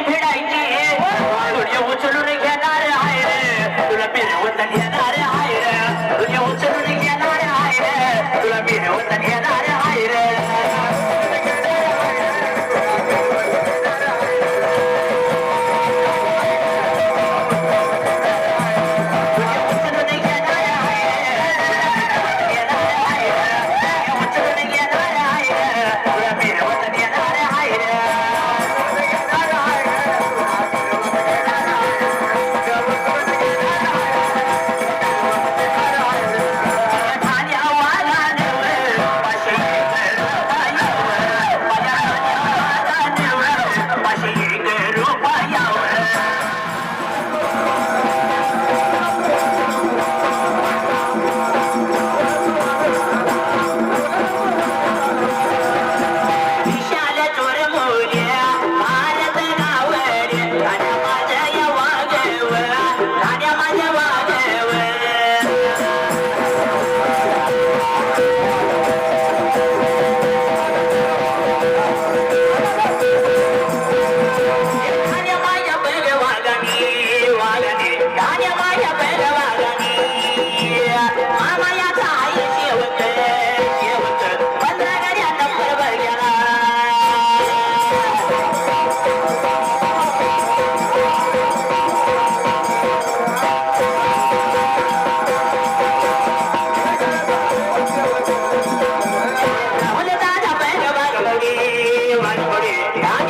भिडायची हे. उचलून घेणार आहे. तुला फिरवत घेणार Deus, por esse